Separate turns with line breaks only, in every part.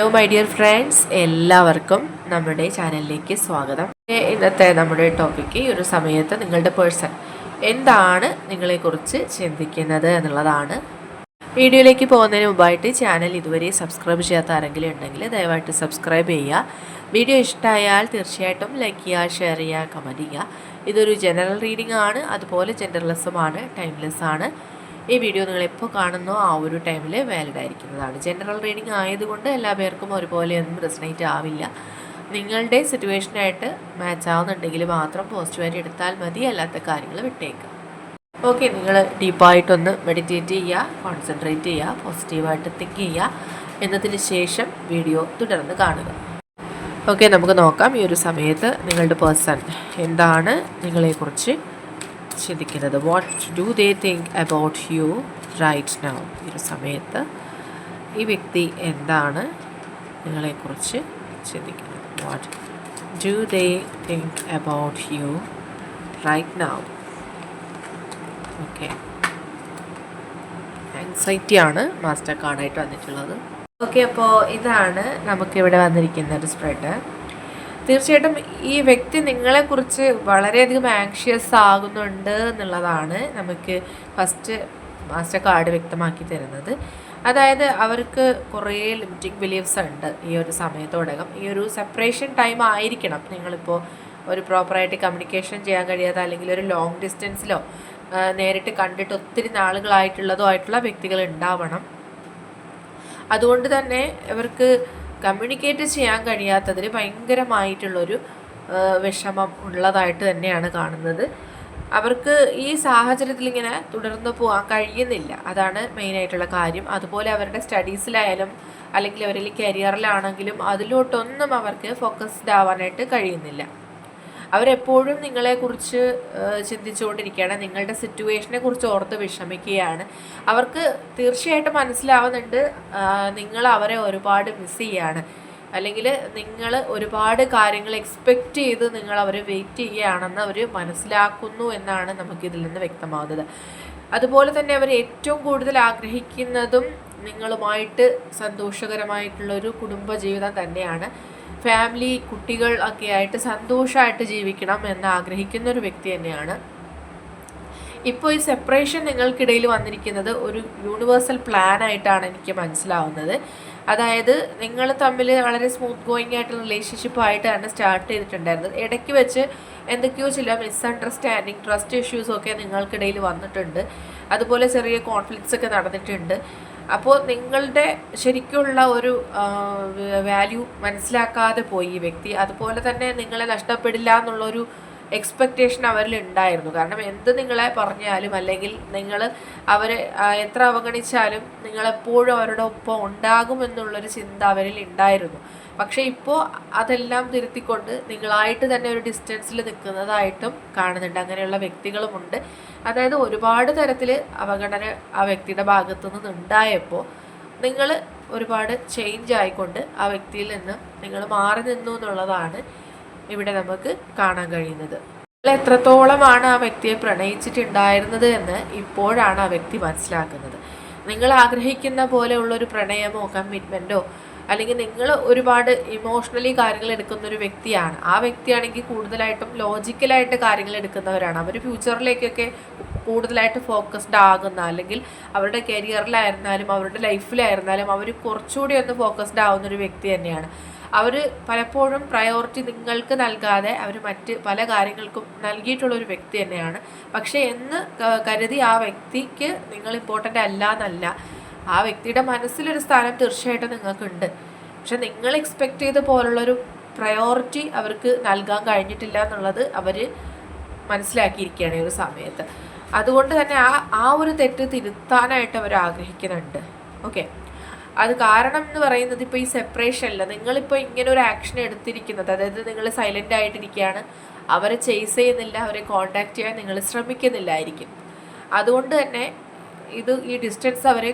Hello my dear friends എല്ലാവർക്കും നമ്മുടെ ചാനലിലേക്ക് സ്വാഗതം. ഇന്നത്തെ നമ്മുടെ ടോപ്പിക്ക് ഈ ഒരു സമയത്ത് നിങ്ങളുടെ പേഴ്സൺ എന്താണ് നിങ്ങളെക്കുറിച്ച് ചിന്തിക്കുന്നത് എന്നുള്ളതാണ്. വീഡിയോയിലേക്ക് പോകുന്നതിന് മുമ്പായിട്ട് ചാനൽ ഇതുവരെ സബ്സ്ക്രൈബ് ചെയ്യാത്ത ആരെങ്കിലും ഉണ്ടെങ്കിൽ ദയവായിട്ട് സബ്സ്ക്രൈബ് ചെയ്യുക. വീഡിയോ ഇഷ്ടമായാൽ തീർച്ചയായിട്ടും ലൈക്ക് ചെയ്യുക ഷെയർ ചെയ്യുക കമന്റ് ചെയ്യുക. ഇതൊരു ജനറൽ റീഡിംഗ് ആണ്. അതുപോലെ ജെൻഡർലെസ്സുമാണ് ടൈംലെസ് ആണ്. ഈ വീഡിയോ നിങ്ങൾ എപ്പോൾ കാണുന്നോ ആ ഒരു ടൈമിൽ വാലിഡ് ആയിരിക്കുന്നതാണ്. ജനറൽ റീഡിംഗ് ആയതുകൊണ്ട് എല്ലാ പേർക്കും ഒരുപോലെ ഒന്നും റെസനേറ്റ് ആവില്ല. നിങ്ങളുടെ സിറ്റുവേഷനായിട്ട് മാച്ച് ആവുന്നുണ്ടെങ്കിൽ മാത്രം പോസിറ്റീവായിട്ട് എടുത്താൽ മതി അല്ലാത്ത കാര്യങ്ങൾ വിട്ടേക്കുക ഓക്കെ നിങ്ങൾ ഡീപ്പായിട്ടൊന്ന് മെഡിറ്റേറ്റ് ചെയ്യുക കോൺസെൻട്രേറ്റ് ചെയ്യുക പോസിറ്റീവായിട്ട് തിങ്ക് ചെയ്യുക. എന്നതിന് ശേഷം വീഡിയോ തുടർന്ന് കാണുക. ഓക്കെ നമുക്ക് നോക്കാം ഈ ഒരു സമയത്ത് നിങ്ങളുടെ പേഴ്സൺ എന്താണ് നിങ്ങളെക്കുറിച്ച് ചിന്തിക്കുന്നത്. What do they think about you right now ഈ ഒരു സമയത്ത് ഈ വ്യക്തി എന്താണ് നിങ്ങളെക്കുറിച്ച് ചിന്തിക്കുന്നത്? What do they think about you right now okay ആണ് മാസ്റ്റർ കാർഡായിട്ട് വന്നിട്ടുള്ളത്. ഓക്കെ അപ്പോൾ ഇതാണ് നമുക്കിവിടെ വന്നിരിക്കുന്ന ഒരു സ്പ്രെഡ് തീർച്ചയായിട്ടും ഈ വ്യക്തി നിങ്ങളെക്കുറിച്ച് വളരെയധികം ആങ്ഷ്യസ് ആകുന്നുണ്ട് എന്നുള്ളതാണ് നമുക്ക് ഫസ്റ്റ് മാസ്റ്റർ കാർഡ് വ്യക്തമാക്കി തരുന്നത്. അതായത് അവർക്ക് കുറേ ലിമിറ്റിംഗ് ബിലീഫ്സ് ഉണ്ട് ഈ ഒരു സമയത്തോടകം. ഈ ഒരു സെപ്പറേഷൻ ടൈം ആയിരിക്കണം. നിങ്ങളിപ്പോൾ ഒരു പ്രോപ്പറായിട്ട് കമ്മ്യൂണിക്കേഷൻ ചെയ്യാൻ കഴിയാതെ അല്ലെങ്കിൽ ഒരു ലോങ് ഡിസ്റ്റൻസിലോ നേരിട്ട് കണ്ടിട്ട് ഒത്തിരി നാളുകളായിട്ടുള്ളതോ ആയിട്ടുള്ള വ്യക്തികൾ ഉണ്ടാവണം. അതുകൊണ്ട് തന്നെ ഇവർക്ക് കമ്മ്യൂണിക്കേറ്റ് ചെയ്യാൻ കഴിയാത്തതിൽ ഭയങ്കരമായിട്ടുള്ളൊരു വിഷമം ഉള്ളതായിട്ട് തന്നെയാണ് കാണുന്നത്. അവർക്ക് ഈ സാഹചര്യത്തിൽ ഇങ്ങനെ തുടർന്ന് പോകാൻ കഴിയുന്നില്ല. അതാണ് മെയിനായിട്ടുള്ള കാര്യം. അതുപോലെ അവരുടെ സ്റ്റഡീസിലായാലും അല്ലെങ്കിൽ അവരിൽ കരിയറിലാണെങ്കിലും അതിലോട്ടൊന്നും അവർക്ക് ഫോക്കസ്ഡ് ആവാനായിട്ട് കഴിയുന്നില്ല. അവരെപ്പോഴും നിങ്ങളെക്കുറിച്ച് ചിന്തിച്ചുകൊണ്ടിരിക്കുകയാണ്. നിങ്ങളുടെ സിറ്റുവേഷനെ കുറിച്ച് ഓർത്ത് വിഷമിക്കുകയാണ്. അവർക്ക് തീർച്ചയായിട്ടും മനസ്സിലാവുന്നുണ്ട് നിങ്ങൾ അവരെ ഒരുപാട് മിസ് ചെയ്യാണ്. അല്ലെങ്കിൽ നിങ്ങൾ ഒരുപാട് കാര്യങ്ങൾ എക്സ്പെക്റ്റ് ചെയ്ത് നിങ്ങൾ അവരെ വെയിറ്റ് ചെയ്യുകയാണെന്ന് അവർ മനസ്സിലാക്കുന്നു എന്നാണ് നമുക്കിതിൽ നിന്ന് വ്യക്തമാകുന്നത്. അതുപോലെ തന്നെ അവർ ഏറ്റവും കൂടുതൽ ആഗ്രഹിക്കുന്നതും നിങ്ങളുമായിട്ട് സന്തോഷകരമായിട്ടുള്ളൊരു കുടുംബജീവിതം തന്നെയാണ്. ഫാമിലി കുട്ടികൾ ഒക്കെ ആയിട്ട് സന്തോഷമായിട്ട് ജീവിക്കണം എന്ന് ആഗ്രഹിക്കുന്ന ഒരു വ്യക്തി തന്നെയാണ്. ഇപ്പോൾ ഈ സെപ്പറേഷൻ നിങ്ങൾക്കിടയിൽ വന്നിരിക്കുന്നത് ഒരു യൂണിവേഴ്സൽ പ്ലാൻ ആയിട്ടാണ് എനിക്ക് മനസ്സിലാവുന്നത്. അതായത് നിങ്ങൾ തമ്മിൽ വളരെ സ്മൂത്ത് ഗോയിങ് ആയിട്ടുള്ള റിലേഷൻഷിപ്പ് ആയിട്ടാണ് സ്റ്റാർട്ട് ചെയ്തിട്ടുണ്ടായിരുന്നത് ഇടയ്ക്ക് വെച്ച് എന്തൊക്കെയോ ചില മിസ്അണ്ടർസ്റ്റാൻഡിങ് ട്രസ്റ്റ് ഇഷ്യൂസൊക്കെ നിങ്ങൾക്കിടയിൽ വന്നിട്ടുണ്ട്. അതുപോലെ ചെറിയ കോൺഫ്ലിക്ട്സ് ഒക്കെ നടന്നിട്ടുണ്ട്. അപ്പോൾ നിങ്ങളുടെ ശരിക്കുള്ള ഒരു വാല്യൂ മനസ്സിലാക്കാതെ പോയി ഈ വ്യക്തി. അതുപോലെ തന്നെ നിങ്ങളെ നഷ്ടപ്പെടില്ല എന്നുള്ളൊരു എക്സ്പെക്റ്റേഷൻ അവരിൽ ഉണ്ടായിരുന്നു. കാരണം എന്ത് നിങ്ങളെ പറഞ്ഞാലും അല്ലെങ്കിൽ നിങ്ങൾ അവരെ എത്ര അവഗണിച്ചാലും നിങ്ങളെപ്പോഴും അവരുടെ ഒപ്പം ഉണ്ടാകുമെന്നുള്ളൊരു ചിന്ത അവരിൽ ഉണ്ടായിരുന്നു. പക്ഷേ ഇപ്പോൾ അതെല്ലാം തിരുത്തിക്കൊണ്ട് നിങ്ങളായിട്ട് തന്നെ ഒരു ഡിസ്റ്റൻസിൽ നിൽക്കുന്നതായിട്ടും കാണുന്നുണ്ട്. അങ്ങനെയുള്ള വ്യക്തികളുമുണ്ട്. അതായത് ഒരുപാട് തരത്തിൽ അവഗണന ആ വ്യക്തിയുടെ ഭാഗത്തു നിന്ന് ഉണ്ടായപ്പോൾ നിങ്ങൾ ഒരുപാട് ചേഞ്ച് ആയിക്കൊണ്ട് ആ വ്യക്തിയിൽ നിന്ന് നിങ്ങൾ മാറി നിന്നു എന്നുള്ളതാണ് ഇവിടെ നമുക്ക് കാണാൻ കഴിയുന്നത്. നിങ്ങൾ എത്രത്തോളമാണ് ആ വ്യക്തിയെ പ്രണയിച്ചിട്ടുണ്ടായിരുന്നത് എന്ന് ഇപ്പോഴാണ് ആ വ്യക്തി മനസ്സിലാക്കുന്നത്. നിങ്ങൾ ആഗ്രഹിക്കുന്ന പോലെയുള്ളൊരു പ്രണയമോ കമ്മിറ്റ്മെന്റോ അല്ലെങ്കിൽ നിങ്ങൾ ഒരുപാട് ഇമോഷണലി കാര്യങ്ങൾ എടുക്കുന്ന ഒരു വ്യക്തിയാണ്. ആ വ്യക്തിയാണെങ്കിൽ കൂടുതലായിട്ടും ലോജിക്കലായിട്ട് കാര്യങ്ങൾ എടുക്കുന്നവരാണ്. അവർ ഫ്യൂച്ചറിലേക്കൊക്കെ കൂടുതലായിട്ട് ഫോക്കസ്ഡ് ആകുന്ന അല്ലെങ്കിൽ അവരുടെ കരിയറിലായിരുന്നാലും അവരുടെ ലൈഫിലായിരുന്നാലും അവർ കുറച്ചുകൂടി ഒന്ന് ഫോക്കസ്ഡ് ആവുന്ന ഒരു വ്യക്തി തന്നെയാണ്. അവർ പലപ്പോഴും പ്രയോറിറ്റി നിങ്ങൾക്ക് നൽകാതെ അവർ മറ്റ് പല കാര്യങ്ങൾക്കും നൽകിയിട്ടുള്ളൊരു വ്യക്തി തന്നെയാണ്. പക്ഷേ എന്ന് കരുതി ആ വ്യക്തിക്ക് നിങ്ങൾ ഇമ്പോർട്ടന്റ് അല്ല എന്നല്ല. ആ വ്യക്തിയുടെ മനസ്സിലൊരു സ്ഥാനം തീർച്ചയായിട്ടും നിങ്ങൾക്കുണ്ട്. പക്ഷെ നിങ്ങൾ എക്സ്പെക്റ്റ് ചെയ്ത പോലുള്ളൊരു പ്രയോറിറ്റി അവർക്ക് നൽകാൻ കഴിഞ്ഞിട്ടില്ല എന്നുള്ളത് അവർ മനസ്സിലാക്കിയിരിക്കുകയാണ് ഈ ഒരു സമയത്ത്. അതുകൊണ്ട് തന്നെ ആ ആ ഒരു തെറ്റ് തിരുത്താനായിട്ട് അവർ ആഗ്രഹിക്കുന്നുണ്ട്. ഓക്കെ അത് കാരണം എന്ന് പറയുന്നത് ഇപ്പോൾ ഈ സെപ്പറേഷനില്ല നിങ്ങളിപ്പോൾ ഇങ്ങനെ ഒരു ആക്ഷൻ എടുത്തിരിക്കുന്നത് അതായത് നിങ്ങൾ സൈലന്റ് ആയിട്ടിരിക്കുകയാണ് അവരെ ചേസ് ചെയ്യുന്നില്ല അവരെ കോണ്ടാക്ട് ചെയ്യാൻ നിങ്ങൾ ശ്രമിക്കുന്നില്ലായിരിക്കും. അതുകൊണ്ട് തന്നെ ഇത് ഈ ഡിസ്റ്റൻസ് അവരെ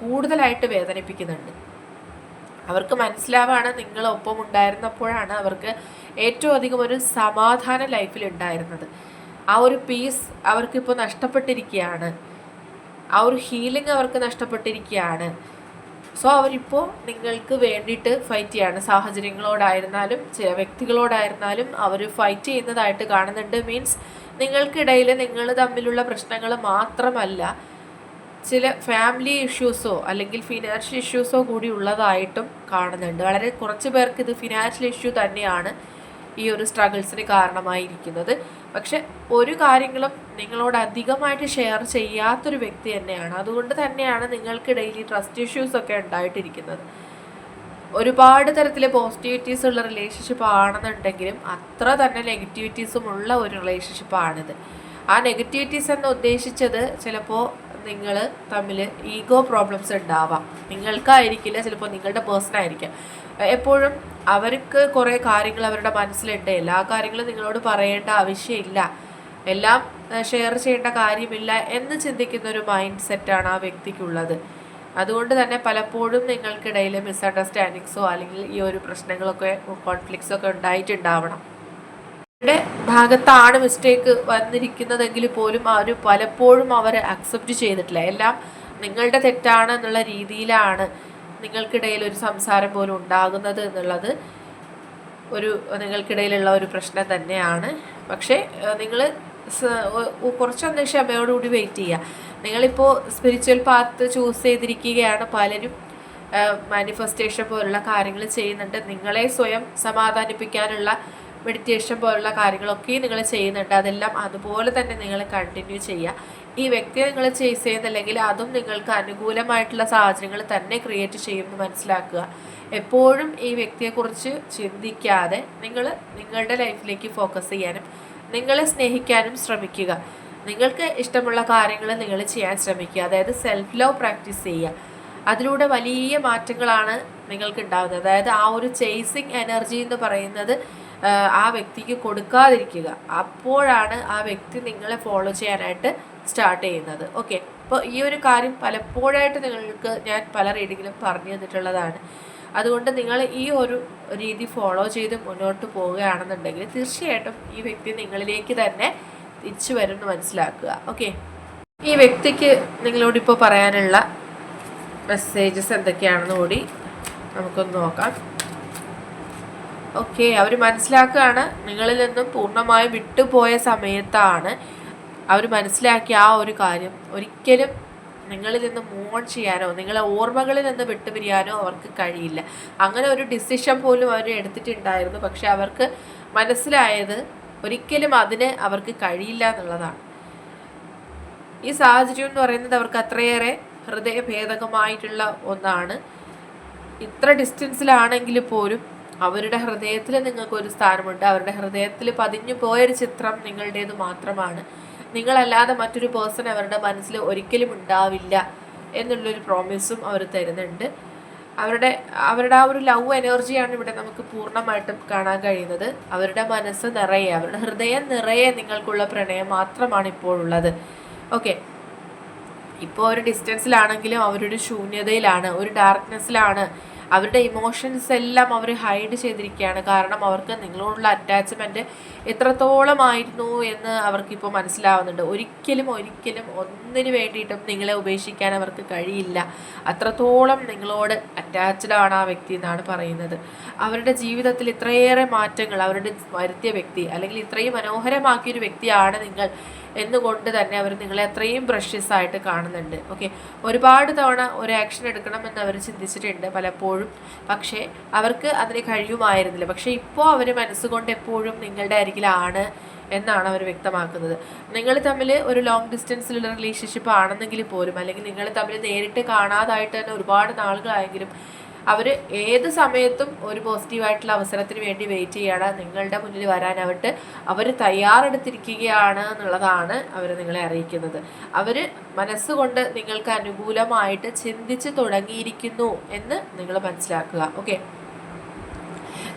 കൂടുതലായിട്ട് വേദനിപ്പിക്കുന്നുണ്ട്. അവർക്ക് മനസ്സിലാവാണ് നിങ്ങളൊപ്പം ഉണ്ടായിരുന്നപ്പോഴാണ് അവർക്ക് ഏറ്റവും അധികം ഒരു സമാധാന ലൈഫിൽ ഉണ്ടായിരുന്നത്. ആ ഒരു പീസ് അവർക്കിപ്പോൾ നഷ്ടപ്പെട്ടിരിക്കുകയാണ്. ആ ഒരു ഹീലിംഗ് അവർക്ക് നഷ്ടപ്പെട്ടിരിക്കുകയാണ്. സോ അവരിപ്പോൾ നിങ്ങൾക്ക് വേണ്ടിയിട്ട് ഫൈറ്റ് ചെയ്യാണ്. സാഹചര്യങ്ങളോടായിരുന്നാലും ചില വ്യക്തികളോടായിരുന്നാലും അവർ ഫൈറ്റ് ചെയ്യുന്നതായിട്ട് കാണുന്നുണ്ട്. മീൻസ് നിങ്ങൾക്കിടയിൽ നിങ്ങൾ തമ്മിലുള്ള പ്രശ്നങ്ങൾ മാത്രമല്ല ചില ഫാമിലി ഇഷ്യൂസോ അല്ലെങ്കിൽ ഫിനാൻഷ്യൽ ഇഷ്യൂസോ കൂടി ഉള്ളതായിട്ടും കാണുന്നുണ്ട്. വളരെ കുറച്ച് പേർക്ക് ഇത് ഫിനാൻഷ്യൽ ഇഷ്യൂ തന്നെയാണ് ഈ ഒരു സ്ട്രഗിൾസിന് കാരണമായിരിക്കുന്നത്. പക്ഷെ ഒരു കാര്യങ്ങളും നിങ്ങളോട് അധികമായിട്ട് ഷെയർ ചെയ്യാത്തൊരു വ്യക്തി തന്നെയാണ്. അതുകൊണ്ട് തന്നെയാണ് നിങ്ങൾക്ക് ഡെയിലി ട്രസ്റ്റ് ഇഷ്യൂസ് ഒക്കെ ഉണ്ടായിട്ടിരിക്കുന്നത്. ഒരുപാട് തരത്തിലെ പോസിറ്റിവിറ്റീസ് ഉള്ള റിലേഷൻഷിപ്പ് ആണെന്നുണ്ടെങ്കിലും അത്ര തന്നെ നെഗറ്റിവിറ്റീസും ഉള്ള ഒരു റിലേഷൻഷിപ്പാണിത് ആ നെഗറ്റിവിറ്റീസ് എന്ന് ഉദ്ദേശിച്ചത് ചിലപ്പോൾ നിങ്ങൾ തമ്മിൽ ഈഗോ പ്രോബ്ലംസ് ഉണ്ടാവാം. നിങ്ങൾക്കായിരിക്കില്ല ചിലപ്പോൾ നിങ്ങളുടെ പേഴ്സൺ ആയിരിക്കാം. എപ്പോഴും അവർക്ക് കുറേ കാര്യങ്ങൾ അവരുടെ മനസ്സിലുണ്ട്. എല്ലാ കാര്യങ്ങളും നിങ്ങളോട് പറയേണ്ട ആവശ്യമില്ല. എല്ലാം ഷെയർ ചെയ്യേണ്ട കാര്യമില്ല എന്ന് ചിന്തിക്കുന്ന ഒരു മൈൻഡ് സെറ്റാണ് ആ വ്യക്തിക്കുള്ളത്. അതുകൊണ്ട് തന്നെ പലപ്പോഴും നിങ്ങൾക്കിടയിൽ മിസ്അണ്ടർസ്റ്റാൻഡിങ്സോ അല്ലെങ്കിൽ ഈ ഒരു പ്രശ്നങ്ങളൊക്കെ കോൺഫ്ലിക്ട്സൊക്കെ ഉണ്ടായിട്ടുണ്ടാവണം. ഭാഗത്താണ് മിസ്റ്റേക്ക് വന്നിരിക്കുന്നതെങ്കിൽ പോലും അവർ പലപ്പോഴും അവർ അക്സെപ്റ്റ് ചെയ്തിട്ടില്ല. എല്ലാം നിങ്ങളുടെ തെറ്റാണ് എന്നുള്ള രീതിയിലാണ് നിങ്ങൾക്കിടയിൽ ഒരു സംസാരം പോലും ഉണ്ടാകുന്നത് എന്നുള്ളത് ഒരു നിങ്ങൾക്കിടയിലുള്ള ഒരു പ്രശ്നം തന്നെയാണ്. പക്ഷേ നിങ്ങൾ കുറച്ചൊന്ന് ക്ഷമയോടുകൂടി വെയിറ്റ് ചെയ്യുക. നിങ്ങളിപ്പോൾ സ്പിരിച്വൽ പാത്ത് ചൂസ് ചെയ്തിരിക്കുകയാണ് പലരും മാനിഫെസ്റ്റേഷൻ പോലുള്ള കാര്യങ്ങൾ ചെയ്യുന്നുണ്ട്. നിങ്ങളെ സ്വയം സമാധാനിപ്പിക്കാനുള്ള മെഡിറ്റേഷൻ പോലുള്ള കാര്യങ്ങളൊക്കെ നിങ്ങൾ ചെയ്യുന്നുണ്ട്. അതെല്ലാം അതുപോലെ തന്നെ നിങ്ങൾ കണ്ടിന്യൂ ചെയ്യുക ഈ വ്യക്തിയെ നിങ്ങൾ ചേസ് ചെയ്യുന്നില്ലെങ്കിൽ അതും നിങ്ങൾക്ക് അനുകൂലമായിട്ടുള്ള സാഹചര്യങ്ങൾ തന്നെ ക്രിയേറ്റ് ചെയ്യുമെന്ന് മനസ്സിലാക്കുക. എപ്പോഴും ഈ വ്യക്തിയെക്കുറിച്ച് ചിന്തിക്കാതെ നിങ്ങൾ നിങ്ങളുടെ ലൈഫിലേക്ക് ഫോക്കസ് ചെയ്യാനും നിങ്ങളെ സ്നേഹിക്കാനും ശ്രമിക്കുക. നിങ്ങൾക്ക് ഇഷ്ടമുള്ള കാര്യങ്ങൾ നിങ്ങൾ ചെയ്യാൻ ശ്രമിക്കുക. അതായത് സെൽഫ് ലവ് പ്രാക്ടീസ് ചെയ്യുക. അതിലൂടെ വലിയ മാറ്റങ്ങളാണ് നിങ്ങൾക്ക് ഉണ്ടാകുന്നത് അതായത് ആ ഒരു ചേസിങ് എനർജി എന്ന് പറയുന്നത് ആ വ്യക്തിക്ക് കൊടുക്കാതിരിക്കുക. അപ്പോഴാണ് ആ വ്യക്തി നിങ്ങളെ ഫോളോ ചെയ്യാനായിട്ട് സ്റ്റാർട്ട് ചെയ്യുന്നത്. ഓക്കെ അപ്പോൾ ഈ ഒരു കാര്യം പലപ്പോഴായിട്ട് നിങ്ങൾക്ക് ഞാൻ പല റീഡിങ്ങിലും പറഞ്ഞു തന്നിട്ടുള്ളതാണ്. അതുകൊണ്ട് നിങ്ങൾ ഈ ഒരു രീതി ഫോളോ ചെയ്ത് മുന്നോട്ട് പോവുകയാണെന്നുണ്ടെങ്കിൽ തീർച്ചയായിട്ടും ഈ വ്യക്തി നിങ്ങളിലേക്ക് തന്നെ തിരിച്ചു വരുമെന്ന് മനസ്സിലാക്കുക. ഓക്കെ ഈ വ്യക്തിക്ക് നിങ്ങളോടിപ്പോൾ പറയാനുള്ള മെസ്സേജസ് എന്തൊക്കെയാണെന്ന് കൂടി നമുക്കൊന്ന് നോക്കാം. ഓക്കെ അവർ മനസ്സിലാക്കുകയാണ് നിങ്ങളിൽ നിന്നും പൂർണമായും വിട്ടുപോയ സമയത്താണ് അവർ മനസ്സിലാക്കിയ ആ ഒരു കാര്യം. ഒരിക്കലും നിങ്ങളിൽ നിന്ന് മൂവ് ചെയ്യാനോ നിങ്ങളെ ഓർമ്മകളിൽ നിന്ന് വിട്ടുപിരിയാനോ അവർക്ക് കഴിയില്ല. അങ്ങനെ ഒരു ഡിസിഷൻ പോലും അവർ എടുത്തിട്ടുണ്ടായിരുന്നു. പക്ഷെ അവർക്ക് മനസ്സിലായത് ഒരിക്കലും അതിന് അവർക്ക് കഴിയില്ല എന്നുള്ളതാണ്. ഈ സാഹചര്യം എന്ന് പറയുന്നത് അവർക്ക് അത്രയേറെ ഹൃദയഭേദകമായിട്ടുള്ള ഒന്നാണ്. ഇത്ര ഡിസ്റ്റൻസിലാണെങ്കിൽ പോലും അവരുടെ ഹൃദയത്തിൽ നിങ്ങൾക്കൊരു സ്ഥാനമുണ്ട്. അവരുടെ ഹൃദയത്തിൽ പതിഞ്ഞു പോയൊരു ചിത്രം നിങ്ങളുടേത് മാത്രമാണ്. നിങ്ങളല്ലാതെ മറ്റൊരു പേഴ്സൺ അവരുടെ മനസ്സിൽ ഒരിക്കലും ഉണ്ടാവില്ല എന്നുള്ളൊരു പ്രോമിസും അവർ തരുന്നുണ്ട്. അവരുടെ അവരുടെ ആ ഒരു ലവ് എനർജിയാണ് ഇവിടെ നമുക്ക് പൂർണമായിട്ടും കാണാൻ കഴിയുന്നത്. അവരുടെ മനസ്സ് നിറയെ അവരുടെ ഹൃദയം നിറയെ നിങ്ങൾക്കുള്ള പ്രണയം മാത്രമാണ് ഇപ്പോഴുള്ളത്. ഓക്കെ ഇപ്പോൾ ഒരു ഡിസ്റ്റൻസിലാണെങ്കിലും അവരൊരു ശൂന്യതയിലാണ് ഒരു ഡാർക്ക്നെസ്സിലാണ് അവരുടെ ഇമോഷൻസ് എല്ലാം അവർ ഹൈഡ് ചെയ്തിരിക്കുകയാണ്. കാരണം അവർക്ക് നിങ്ങളോടുള്ള അറ്റാച്ച്മെന്റ് എത്രത്തോളമായിരുന്നു എന്ന് അവർക്കിപ്പോൾ മനസ്സിലാവുന്നുണ്ട്. ഒരിക്കലും ഒരിക്കലും ഒന്നിനു വേണ്ടിയിട്ടും നിങ്ങളെ ഉപേക്ഷിക്കാൻ അവർക്ക് കഴിയില്ല. അത്രത്തോളം നിങ്ങളോട് അറ്റാച്ച്ഡ് ആണ് ആ വ്യക്തി എന്നാണ് പറയുന്നത്. അവരുടെ ജീവിതത്തിൽ ഇത്രയേറെ മാറ്റങ്ങൾ അവരുടെ വരുത്തിയ വ്യക്തി അല്ലെങ്കിൽ ഇത്രയും മനോഹരമാക്കിയൊരു വ്യക്തിയാണ് നിങ്ങൾ എന്നുകൊണ്ട് തന്നെ അവർ നിങ്ങളെ അത്രയും പ്രഷ്യസ് ആയിട്ട് കാണുന്നുണ്ട്. ഓക്കെ ഒരുപാട് തവണ ഒരു ആക്ഷൻ എടുക്കണമെന്ന് അവർ ചിന്തിച്ചിട്ടുണ്ട് പലപ്പോഴും. പക്ഷേ അവർക്ക് അതിന് കഴിയുമായിരുന്നില്ല. പക്ഷേ ഇപ്പോൾ അവർ മനസ്സുകൊണ്ട് എപ്പോഴും നിങ്ങളുടെ അരികിലാണ് എന്നാണ് അവർ വ്യക്തമാക്കുന്നത്. നിങ്ങൾ തമ്മിൽ ഒരു ലോങ് ഡിസ്റ്റൻസിലുള്ള റിലേഷൻഷിപ്പ് ആണെന്നെങ്കിൽ പോലും അല്ലെങ്കിൽ നിങ്ങൾ തമ്മിൽ നേരിട്ട് കാണാതായിട്ട് തന്നെ ഒരുപാട് നാളുകളായെങ്കിലും അവർ ഏത് സമയത്തും ഒരു പോസിറ്റീവായിട്ടുള്ള അവസരത്തിന് വേണ്ടി വെയിറ്റ് ചെയ്യാണ്. നിങ്ങളുടെ മുന്നിൽ വരാനായിട്ട് അവർ തയ്യാറെടുത്തിരിക്കുകയാണ് എന്നുള്ളതാണ് അവർ നിങ്ങളെ അറിയിക്കുന്നത്. അവർ മനസ്സുകൊണ്ട് നിങ്ങൾക്ക് അനുകൂലമായിട്ട് ചിന്തിച്ച് തുടങ്ങിയിരിക്കുന്നു എന്ന് നിങ്ങൾ മനസ്സിലാക്കുക. ഓക്കെ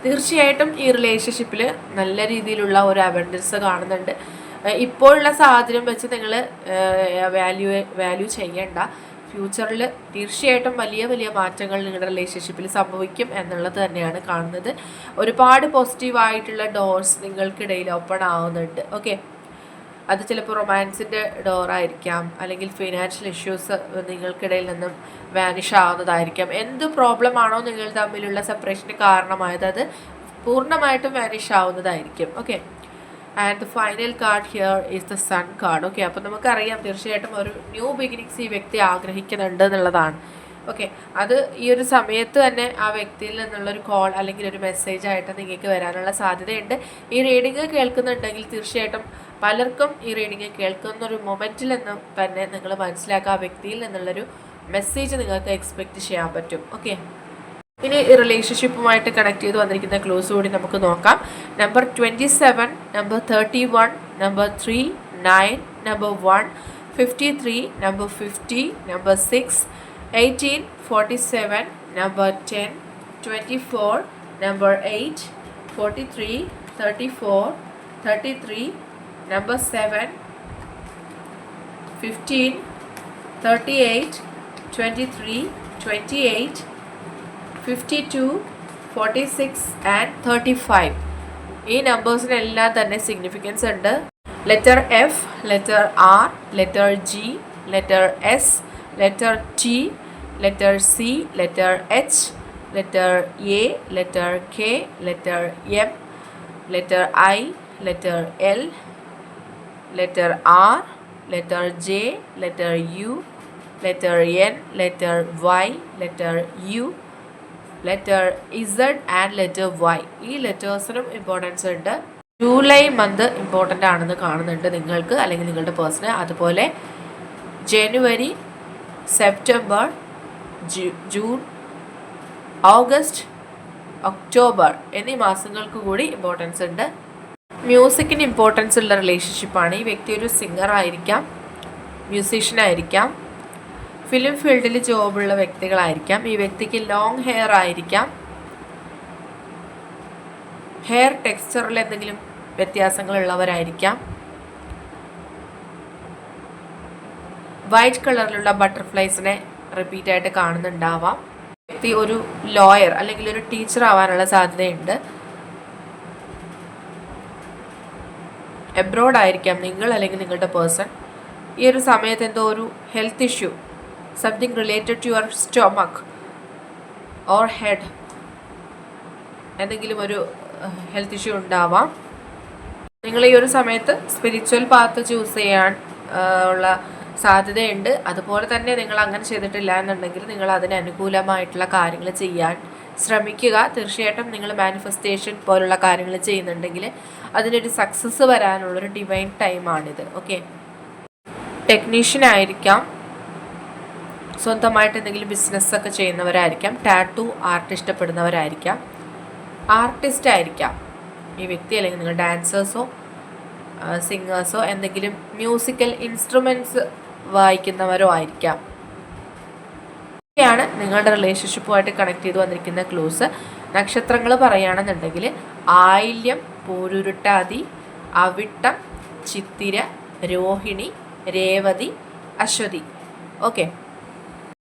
തീർച്ചയായിട്ടും ഈ റിലേഷൻഷിപ്പിൽ നല്ല രീതിയിലുള്ള ഒരു അബൻഡൻസ് കാണുന്നുണ്ട്. ഇപ്പോഴുള്ള സാഹചര്യം വെച്ച് നിങ്ങൾ വാല്യൂ വാല്യൂ ചെയ്യേണ്ട. ഫ്യൂച്ചറിൽ തീർച്ചയായിട്ടും വലിയ വലിയ മാറ്റങ്ങൾ നിങ്ങളുടെ റിലേഷൻഷിപ്പിൽ സംഭവിക്കും എന്നുള്ളത് തന്നെയാണ് കാണുന്നത്. ഒരുപാട് പോസിറ്റീവായിട്ടുള്ള ഡോർസ് നിങ്ങൾക്കിടയിൽ ഓപ്പൺ ആവുന്നുണ്ട്. ഓക്കെ അത് ചിലപ്പോൾ റൊമാൻസിന്റെ ഡോറായിരിക്കാം അല്ലെങ്കിൽ ഫിനാൻഷ്യൽ ഇഷ്യൂസ് നിങ്ങൾക്കിടയിൽ നിന്നും വാനിഷ് ആവുന്നതായിരിക്കാം. എന്ത് പ്രോബ്ലം ആണോ നിങ്ങൾ തമ്മിലുള്ള സെപ്പറേഷന് കാരണമായത് അത് പൂർണമായിട്ടും vanish ആവുന്നതായിരിക്കും. Okay and the final card here is the sun card okay അപ്പോൾ നമുക്കറിയാം തീർച്ചയായിട്ടും ഒരു ന്യൂ ബിഗിനിങ്സ് ഈ വ്യക്തി ആഗ്രഹിക്കുന്നുണ്ട് എന്നുള്ളതാണ്. ഓക്കെ അത് ഈ ഒരു സമയത്ത് തന്നെ ആ വ്യക്തിയിൽ നിന്നുള്ളൊരു കോൾ അല്ലെങ്കിൽ ഒരു മെസ്സേജ് ആയിട്ട് നിങ്ങൾക്ക് വരാനുള്ള സാധ്യതയുണ്ട്. ഈ റീഡിങ് കേൾക്കുന്നുണ്ടെങ്കിൽ തീർച്ചയായിട്ടും പലർക്കും ഈ റീഡിങ് കേൾക്കുന്ന ഒരു മൊമെന്റിൽ നിന്ന് തന്നെ നിങ്ങൾ മനസ്സിലാക്കുക ആ വ്യക്തിയിൽ നിന്നുള്ളൊരു മെസ്സേജ് നിങ്ങൾക്ക് എക്സ്പെക്റ്റ് ചെയ്യാൻ പറ്റും. ഓക്കെ ഇനി റിലേഷൻഷിപ്പുമായിട്ട് കണക്ട് ചെയ്ത് വന്നിരിക്കുന്ന ക്ലോസ് കൂടി നമുക്ക് നോക്കാം. number 27, number 31, number 3, 9, number 1, 53, number 50, number 6, 18, 47, number 10, 24, number 8, 43, 34, 33, number 7, 15, 38, 23, 28, 52, 46 and 35. ഈ നമ്പേഴ്സിനെല്ലാം തന്നെ സിഗ്നിഫിക്കൻസ് ഉണ്ട്. Letter F letter R letter G letter S letter T letter C letter H letter A letter K letter M letter I letter L letter R letter J letter U letter N letter Y letter U letter Z and letter Y ഈ ലെറ്റേഴ്സിനും importance ഉണ്ട്. July month important ആണെന്ന് കാണുന്നുണ്ട് നിങ്ങൾക്ക് അല്ലെങ്കിൽ നിങ്ങളുടെ person അതുപോലെ ജനുവരി സെപ്റ്റംബർ ജൂൺ ഓഗസ്റ്റ് ഒക്ടോബർ എന്നീ മാസങ്ങൾക്ക് കൂടി ഇമ്പോർട്ടൻസ് ഉണ്ട്. മ്യൂസിക്കിന് ഇമ്പോർട്ടൻസ് ഉള്ള റിലേഷൻഷിപ്പാണ് ഈ വ്യക്തി ഒരു സിംഗർ ആയിരിക്കാം മ്യൂസീഷ്യൻ ആയിരിക്കാം. ഫിലിം ഫീൽഡിൽ ജോബുള്ള വ്യക്തികളായിരിക്കാം. ഈ വ്യക്തിക്ക് ലോങ് ഹെയർ ആയിരിക്കാം. ഹെയർ ടെക്സ്ചറിൽ എന്തെങ്കിലും വ്യത്യാസങ്ങളുള്ളവരായിരിക്കാം വൈറ്റ് കളറിലുള്ള ബട്ടർഫ്ലൈസിനെ റിപ്പീറ്റ് ആയിട്ട് കാണുന്നുണ്ടാവാം. വ്യക്തി ഒരു ലോയർ അല്ലെങ്കിൽ ഒരു ടീച്ചർ ആവാനുള്ള സാധ്യതയുണ്ട്. എബ്രോഡ് ആയിരിക്കാം നിങ്ങൾ അല്ലെങ്കിൽ നിങ്ങളുടെ പേഴ്സൺ ഈ ഒരു സമയത്ത് എന്തോ ഒരു health issue something related to your stomach or head. എന്തെങ്കിലും ഒരു ഹെൽത്ത് ഇഷ്യൂ ഉണ്ടാവാം. നിങ്ങൾ ഈ ഒരു സമയത്ത് സ്പിരിച്വൽ പാത്ത് ചൂസ് ചെയ്യാൻ ഉള്ള സാധ്യതയുണ്ട്. അതുപോലെ തന്നെ നിങ്ങൾ അങ്ങനെ ചെയ്തിട്ടില്ല എന്നുണ്ടെങ്കിൽ നിങ്ങൾ അതിന് അനുകൂലമായിട്ടുള്ള കാര്യങ്ങൾ ചെയ്യാൻ ശ്രമിക്കുക. തീർച്ചയായിട്ടും നിങ്ങൾ മാനിഫെസ്റ്റേഷൻ പോലുള്ള കാര്യങ്ങൾ ചെയ്യുന്നുണ്ടെങ്കിൽ അതിനൊരു സക്സസ് വരാനുള്ളൊരു ഡിവൈൻ ടൈമാണിത് ഓക്കെ ടെക്നീഷ്യൻ ആയിരിക്കാം. സ്വന്തമായിട്ട് എന്തെങ്കിലും ബിസിനസ്സൊക്കെ ചെയ്യുന്നവരായിരിക്കാം. ടാറ്റു ആർട്ട് ഇഷ്ടപ്പെടുന്നവരായിരിക്കാം. ആർട്ടിസ്റ്റ് ആയിരിക്കാം. ഈ വ്യക്തി അല്ലെങ്കിൽ നിങ്ങൾ ഡാൻസേഴ്സോ സിംഗേഴ്സോ എന്തെങ്കിലും മ്യൂസിക്കൽ ഇൻസ്ട്രുമെന്റ്സ് വായിക്കുന്നവരോ ആയിരിക്കാം. ഇതൊക്കെയാണ് നിങ്ങളുടെ റിലേഷൻഷിപ്പുമായിട്ട് കണക്ട് ചെയ്ത് വന്നിരിക്കുന്ന ക്ലൂസ് നക്ഷത്രങ്ങൾ പറയുകയാണെന്നുണ്ടെങ്കിൽ ആയില്യം പൂരുരുട്ടാതി അവിട്ടം ചിത്തിര രോഹിണി രേവതി അശ്വതി. ഓക്കെ